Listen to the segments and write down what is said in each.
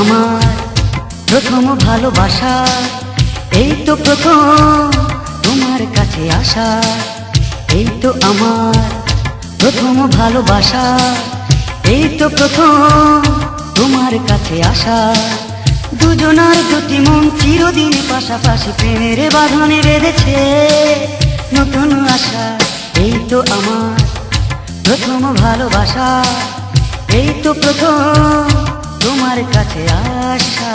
আমার প্রথম ভালোবাসা, এই তো প্রথম তোমার কাছে আসা, এই তো আমার প্রথম ভালোবাসা, এই তো প্রথম তোমার কাছে আসা। দুজনার দুটি মন চিরদিন পাশাপাশি প্রেমের বাঁধনে বেঁধেছে নতুন আশা, এই তো আমার প্রথম ভালোবাসা, এই তো প্রথম তোমার কাছে আসা।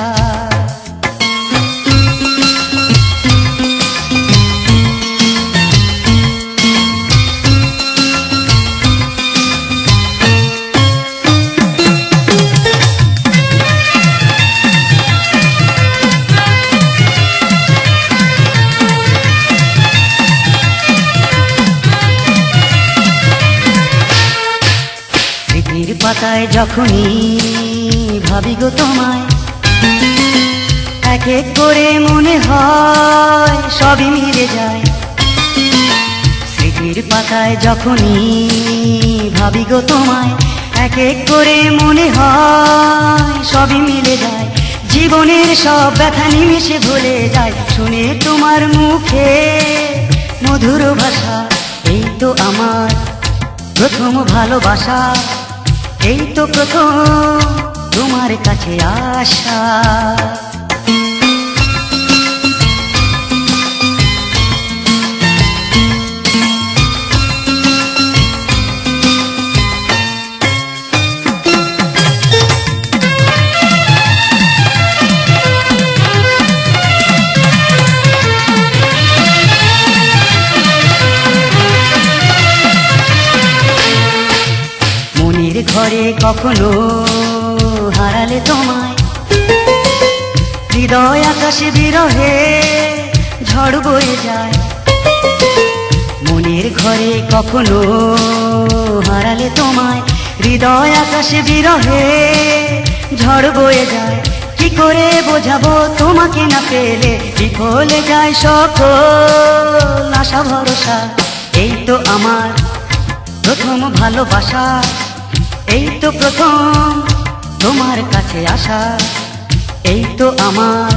পাতায় যখনই ভাবি গো তোমায়। এক এক করে মনে হয় সবই মিলে যায়। স্মৃতির পাতায় যখনই ভাবি গো তোমায়, এক এক করে মনে হয় সবই মিলে যায়। জীবনের সব ব্যথা নিমেষে ভুলে যায়। শুনে তোমার মুখে মধুর ভাষা, এই তো আমার প্রথম ভালোবাসা, এই তো প্রথম তোমার কাছে মনের ঘরে কখনো হারালে তোমায়। হৃদয় আকাশে বিরহে ঝড় বয়ে যায়। মনের ঘরে কখনো হারালে তোমায়। হৃদয় আকাশে বিরহে ঝড় বয়ে যায়। কি করে বোঝাবো তোমাকে না পেলে? বিফলে যায় সকল আশা, ভরসা। এই তো আমার প্রথম ভালোবাসা। এই তো প্রথম তোমার কাছে আসা, এই তো আমার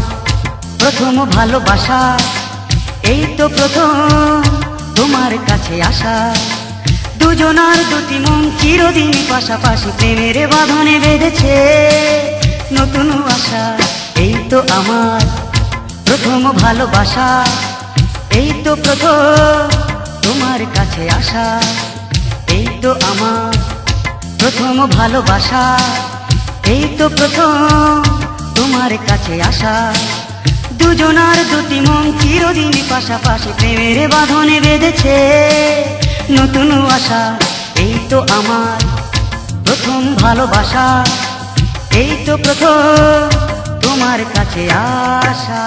প্রথম ভালোবাসা, এই তো প্রথম তোমার কাছে আসা। দুজনার দুটি মন চিরদিন পাশাপাশি প্রেমের বাঁধনে বেঁধেছে নতুন আশা, এই তো আমার প্রথম ভালোবাসা, এই তো প্রথম তোমার কাছে আসা, এই তো আমার প্রথম ভালোবাসা। এই তো প্রথম তোমার কাছে আসা। দুজনার দুটি মন চিরদিন পাশাপাশি প্রেমের বাঁধনে বেঁধেছে। নতুন আশা, এই তো আমার প্রথম ভালোবাসা। এই তো প্রথম তোমার কাছে আসা।